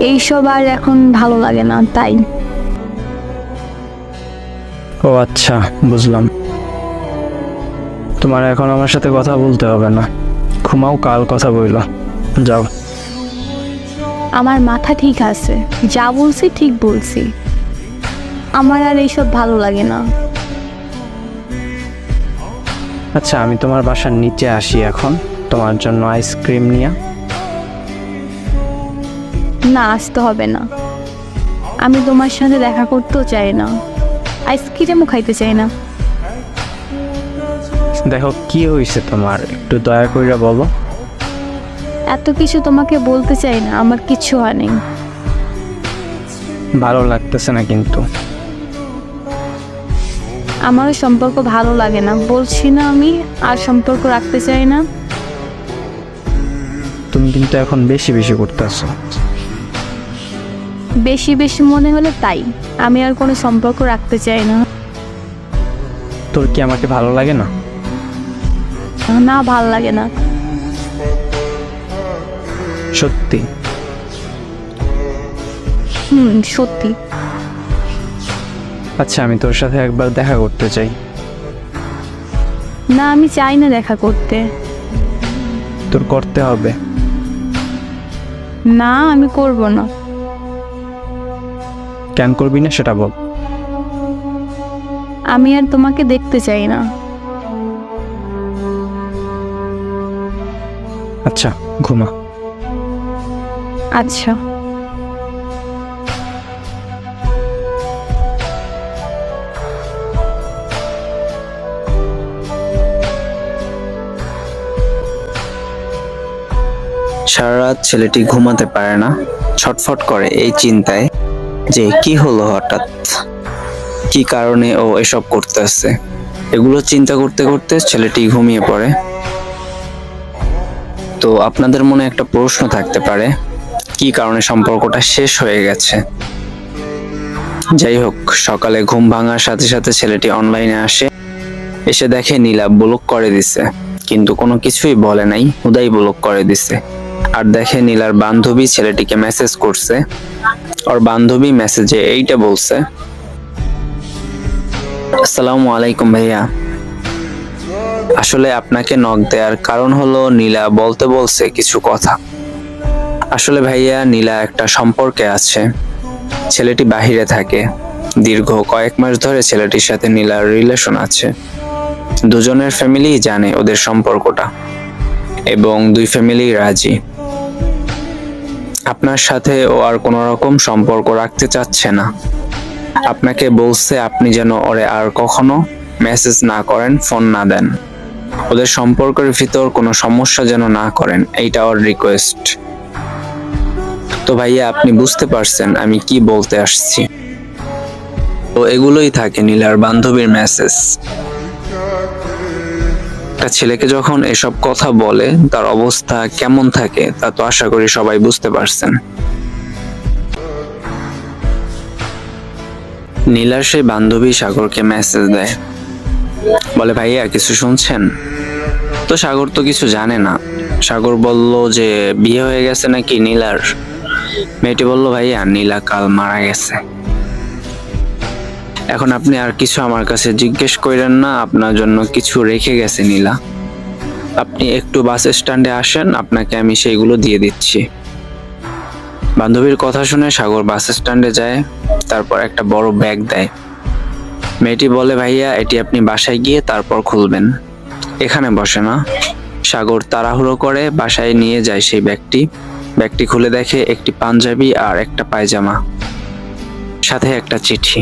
এইসব আর এখন ভালো লাগে না তাই। ও আচ্ছা বুঝলাম। তোমার এখন আমার সাথে কথা বলতে হবে না। ঘুমাও কাল কথা বইল। যাও। আমার মাথা ঠিক আছে যা বলছি ঠিক বলছি। আমার আর এইসব ভালো লাগে না। আচ্ছা আমি তোমার বাসার নিচে আসি এখন। তোমার জন্য আইসক্রিম নিয়ে। না আসতে হবে না। আমি তোমার সাথে দেখা করতেও চাই না। আইসক্রিমও খাইতে চাই না। দেখো কি হয়েছে তোমার? একটু দয়া করে বলো। এত কিছু তোমাকে বলতে চাই না আমার কিছু হয় নাই। ভালো লাগতেছে না কিন্তু। আমারও সম্পর্ক ভালো লাগে না। বলছি না আমি আর সম্পর্ক রাখতে চাই না। তুমি কিন্তু এখন বেশি বেশি করতেছো। বেশি বেশি মনে হলে তাই। আমি আর কোনো সম্পর্ক রাখতে চাই না। তোর কি আমাকে ভালো লাগে না? না ভালো লাগে না। সত্যি? হুম সত্যি। আচ্ছা আমি তোর সাথে একবার দেখা করতে চাই। না আমি চাই না দেখা করতে। তোর করতে হবে। না আমি করব না। কেন করবি না সেটা বল। আমি আর তোমাকে দেখতে চাই না। আচ্ছা ঘুমা। আচ্ছা। সারা রাত ছেলেটি ঘুমাতে পারে না ছটফট করে এই চিন্তায়। যে কি হলো হঠাৎ? কি কারণে ও এসব করতেছে? এগুলো চিন্তা করতে করতে ছেলেটি ঘুমিয়ে পড়ে। তো আপনাদের মনে একটা প্রশ্ন থাকতে পারে, কি কারণে সম্পর্কটা শেষ হয়ে গেছে? যাই হোক, সকালে ঘুম ভাঙার সাথে সাথে ছেলেটি অনলাইনে আসে, এসে দেখে নীলা ব্লক করে দিছে, কিন্তু কোনো কিছুই বলে নাই হুদাই ব্লক করে দিছে। আর দেখে নীলার বান্ধবী ছেলেটিকে মেসেজ করছে ওর বান্ধবী মেসেজে এইটা বলছে। আসসালামু আলাইকুম ভাইয়া। আসলে আপনাকে নক দেওয়ার কারণ হলো নীলা বলতে বলছে কিছু কথা। আসলে ভাইয়া নীলা একটা সম্পর্কে আছে। ছেলেটি বাহিরে থাকে। দীর্ঘ কয়েক মাস ধরে ছেলেটির সাথে নীলার রিলেশন আছে। দুজনের ফ্যামিলি জানে ওদের সম্পর্কটা। এবং দুই ফ্যামিলি রাজি। আপনার সাথে ও আর কোনো রকম সম্পর্ক রাখতে চাচ্ছে না। আপনাকে বলছে আপনি যেন ওরে আর কখনো মেসেজ না করেন ফোন না দেন। ওদের সম্পর্কের ভিতর কোনো সমস্যা যেন না করেন, এইটা ওর রিকোয়েস্ট তো ভাইয়া, আপনি বুঝতে পারছেন আমি কি বলতে আসছি। তো এগুলোই থাকে নীলার বান্ধবীর মেসেজ একটা ছেলেকে যখন এসব কথা বলে, তার অবস্থা কেমন থাকে, তা তো আশা করি সবাই বুঝতে পারছেন। নীলার সেই বান্ধবী সাগরকে মেসেজ দেয়। বলে, ভাইয়া, কিছু শুনছেন? তো সাগর তো কিছু জানে না। সাগর বলল যে, বিয়ে হয়ে গেছে নাকি নীলার? মেয়েটি বলল, ভাইয়া, নীলা কাল মারা গেছে। এখন আপনি আর কিছু আমার কাছে জিজ্ঞেস করেন না, আপনার জন্য কিছু রেখে গেছে নীলা। আপনি একটু বাস স্ট্যান্ডে আসেন, আপনাকে আমি সেইগুলো দিয়ে দিচ্ছি। বান্ধবীর কথা শুনে সাগর বাস স্ট্যান্ডে যায়, তারপর একটা বড় ব্যাগ দেয়। মেয়েটি বলে, ভাইয়া, এটি আপনি বাসায় গিয়ে তারপর খুলবেন। এখানে বসে না। সাগর তাড়াহুড়ো করে বাসায় নিয়ে যায় সেই ব্যাগটি। ব্যাগটি খুলে দেখে একটি পাঞ্জাবি আর একটা পায়জামা, সাথে একটা চিঠি।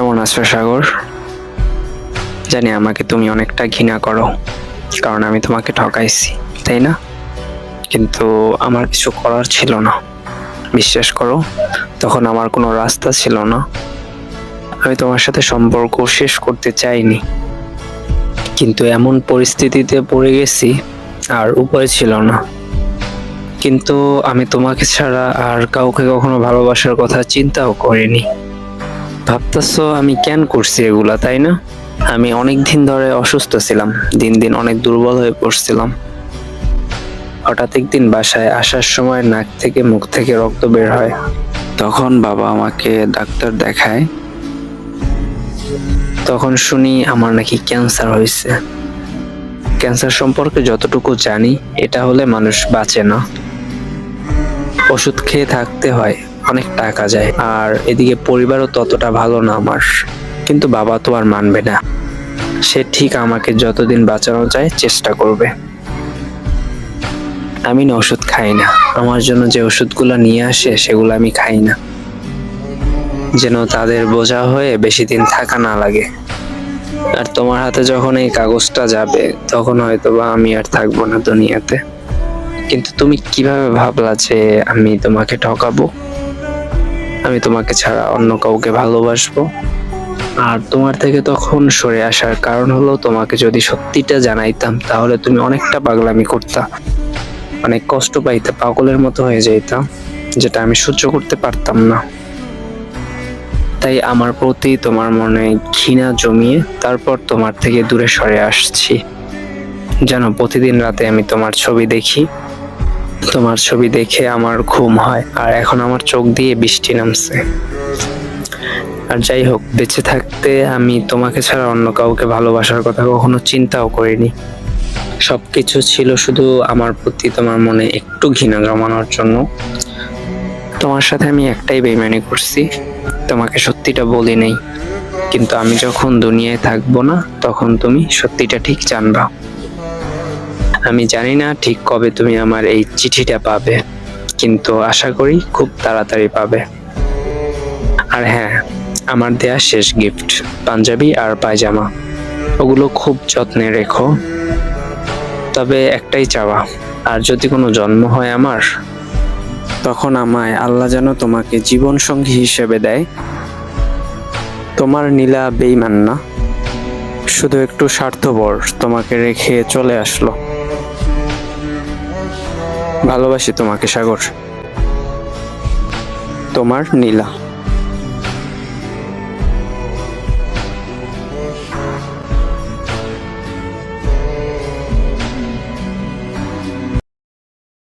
কেমন আছো, সাগর? জানি আমাকে তুমি অনেকটা ঘৃণা করো, কারণ আমি তোমাকে ঠকাইছি, তাই না? কিন্তু আমার কিছু করার ছিল না। বিশ্বাস করো, তখন আমার কোনো রাস্তা ছিল না। আমি তোমার সাথে সম্পর্ক শেষ করতে চাইনি। কিন্তু এমন পরিস্থিতিতে পড়ে গেছি, আর উপায় ছিল না। কিন্তু আমি তোমাকে ছাড়া আর কাউকে কখনো ভালোবাসার কথা চিন্তাও করিনি। ভাবতেছো আমি কেন করছি এগুলা, তাই না? আমি অনেক দিন ধরে অসুস্থ ছিলাম, দিন দিন অনেক দুর্বল হয়ে পড়ছিলাম। হঠাৎ একদিন বাসায় আসার সময় নাক থেকে মুখ থেকে রক্ত বের হয়। তখন বাবা আমাকে ডাক্তার দেখায়। তখন শুনি আমার নাকি ক্যান্সার হয়েছে। ক্যান্সার সম্পর্কে যতটুকু জানি, এটা হলে মানুষ বাঁচে না। ওষুধ খেয়ে থাকতে হয়। অনেক টাকা যায়। আর এদিকে পরিবারও ততটা ভালো না আমার। কিন্তু বাবা তো আর মানবে না। সে ঠিক আমাকে যতদিন বাঁচানো যায় চেষ্টা করবে। আমি না ওষুধ খাই না। আমার জন্য যে ওষুধগুলো নিয়ে আসে, সেগুলো আমি খাই না। যেন তাদের বোঝা হয়ে বেশি দিন থাকা না লাগে। আর তোমার হাতে যখন এই কাগজটা যাবে, তখন হয়তো বা আমি আর থাকব না দুনিয়াতে। কিন্তু তুমি কীভাবে ভাবলা যে আমি তোমাকে ঠকাবো? আমি তোমাকে ছাড়া অন্য কাউকে ভালোবাসবো। আর তোমার থেকে তখন সরে আসার কারণ হলো তোমাকে যদি সত্যিটা জানাইতাম, তাহলে তুমি অনেকটা পাগলামি করতা। অনেক কষ্ট পাইতে, পাগলের মতো হয়ে যাইতাম, যেটা আমি সহ্য করতে পারতাম না। তাই আমার প্রতি তোমার মনে ঘৃণা জমিয়ে তারপর তোমার থেকে দূরে সরে আসছি। যেন প্রতিদিন রাতে আমি তোমার ছবি দেখি তোমার ছবি দেখে আমার ঘুম হয়, আর এখন আমার চোখ দিয়ে বৃষ্টি নামছে। আর যাই হোক, বেঁচে থাকতে আমি তোমাকে ছাড়া অন্য কাউকে ভালোবাসার কথা কখনো চিন্তাও করিনি। সবকিছু ছিল শুধু আমার প্রতি তোমার মনে একটু ঘৃণা জমানোর জন্য। তোমার সাথে আমি একটাই বেইমানি করছি, তোমাকে সত্যিটা বলি নেই। কিন্তু আমি যখন দুনিয়ায় থাকব না, তখন তুমি সত্যিটা ঠিক জানবা। আমি জানি না ঠিক কবে তুমি আমার এই চিঠিটা পাবে, কিন্তু আশা করি খুব তাড়াতাড়ি পাবে। আর হ্যাঁ আমার দেয়া শেষ গিফট পাঞ্জাবি আর পায়জামা। ওগুলো খুব যত্নে রেখো। তবে একটাই চাওয়া, আর যদি কোনো জন্ম হয় আমার, তখন আমায় আল্লাহ যেন তোমাকে জীবন সঙ্গী হিসেবে দেয়। তোমার নীলা বেইমান না, শুধু একটু স্বার্থপর তোমাকে রেখে চলে আসলো। ভালোবাসি তোমাকে সাগর। তোমার নীলা।